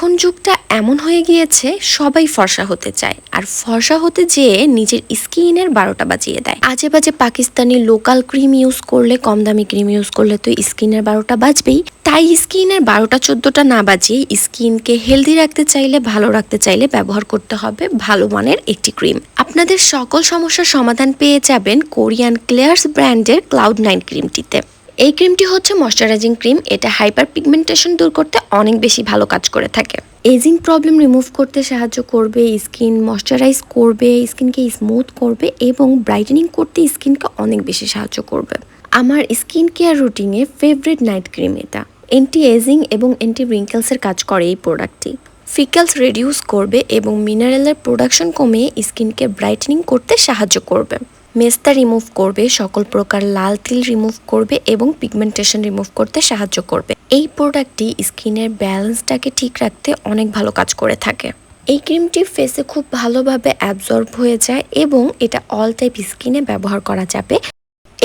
এখন যুগটা এমন হয়ে গিয়েছে, সবাই ফর্সা হতে চায়। আর ফর্সা হতে যেয়ে নিজের স্কিনের বারোটা বাজিয়ে দেয়। আজে বাজে পাকিস্তানি লোকাল ক্রিম ইউজ করলে কম দামি ক্রিম ইউজ করলে তো স্কিনের বারোটা বাজবেই। তাই স্কিনের বারোটা চোদ্দটা না বাজিয়ে স্কিনকে হেলদি রাখতে চাইলে, ভালো রাখতে চাইলে ব্যবহার করতে হবে ভালো মানের একটি ক্রিম। আপনাদের সকল সমস্যার সমাধান পেয়ে যাবেন কোরিয়ান ক্লেয়ার্স ব্র্যান্ডের ক্লাউড নাইন ক্রিমটিতে। এই ক্রিমটি হচ্ছে ময়শ্চারাইজিং ক্রিম, এটা হাইপার পিগমেন্টেশন দূর করতে অনেক বেশি ভালো কাজ করে থাকে। এজিং প্রবলেম রিমুভ করতে সাহায্য করবে, স্কিন ময়শ্চারাইজ করবে, স্কিনকে স্মুথ করবে এবং ব্রাইটেনিং করতে স্কিনকে অনেক বেশি সাহায্য করবে। আমার স্কিন কেয়ার রুটিনে ফেভারিট নাইট ক্রিম এটা। অ্যান্টি এজিং এবং অ্যান্টি রিঙ্কেলসের কাজ করে এই প্রোডাক্টটি। ফিকেলস রিডিউস করবে এবং মিনারেলের প্রোডাকশন কমিয়ে স্কিনকে ব্রাইটেনিং করতে সাহায্য করবে। মেস্তা রিমুভ করবে, সকল প্রকার লাল তিল রিমুভ করবে এবং পিগমেন্টেশন রিমুভ করতে সাহায্য করবে। এই প্রোডাক্টটি স্কিনের ব্যালেন্সটাকে ঠিক রাখতে অনেক ভালো কাজ করে থাকে। এই ক্রিমটি ফেসে খুব ভালোভাবে অ্যাবজর্ব হয়ে যায় এবং এটা অল টাইপ স্কিনে ব্যবহার করা যাবে।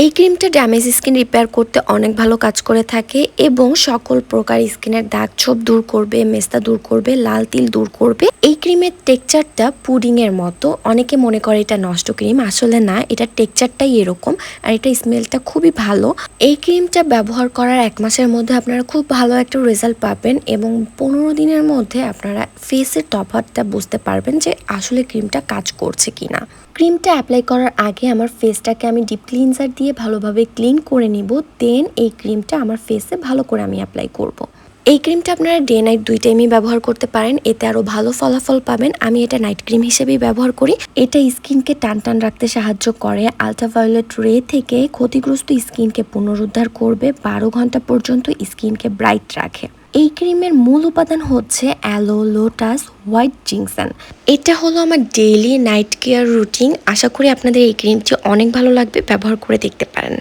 এই ক্রিমটা ড্যামেজ স্কিন রিপেয়ার করতে অনেক ভালো কাজ করে থাকে এবং সকল প্রকার স্কিনের দাগ ছোপ দূর করবে, মেস্তা দূর করবে, লাল তিল দূর করবে। এই ক্রিমের পুডিং এর মতো। অনেকে মনে করে এটা নষ্ট ক্রিম, আসলে না, এটা টেক্সচারটাই এরকম আর এটা স্মেলটা খুবই ভালো। এই ক্রিমটা ব্যবহার করার এক মাসের মধ্যে আপনারা খুব ভালো একটা রেজাল্ট পাবেন এবং পনেরো দিনের মধ্যে আপনারা ফেসের তফাৎটা বুঝতে পারবেন যে আসলে ক্রিমটা কাজ করছে কিনা। ক্রিমটা অ্যাপ্লাই করার আগে আমার ফেসটাকে আমি ডিপ ক্লিনজার দিয়ে ভালোভাবে ক্লিন করে নিব দেন এই ক্রিমটা আমার ফেসে ভালো করে আমি অ্যাপ্লাই করব। এই ক্রিমটা আপনারা ডে নাইট দুই টাইমই ব্যবহার করতে পারেন, এতে আরও ভালো ফলাফল পাবেন। আমি এটা নাইট ক্রিম হিসেবেই ব্যবহার করি। এটা স্কিনকে টান টান রাখতে সাহায্য করে। আলট্রাভায়োলেট রে থেকে ক্ষতিগ্রস্ত স্কিনকে পুনরুদ্ধার করবে, বারো ঘণ্টা পর্যন্ত স্কিনকে ব্রাইট রাখে। এই ক্রিমের মূল উপাদান হচ্ছে অ্যালো, লোটাস, হোয়াইট জিংসান। এটা হলো আমার ডেইলি নাইট কেয়ার রুটিন। আশা করি আপনাদের এই ক্রিমটি অনেক ভালো লাগবে। ব্যবহার করে দেখতে পারেন।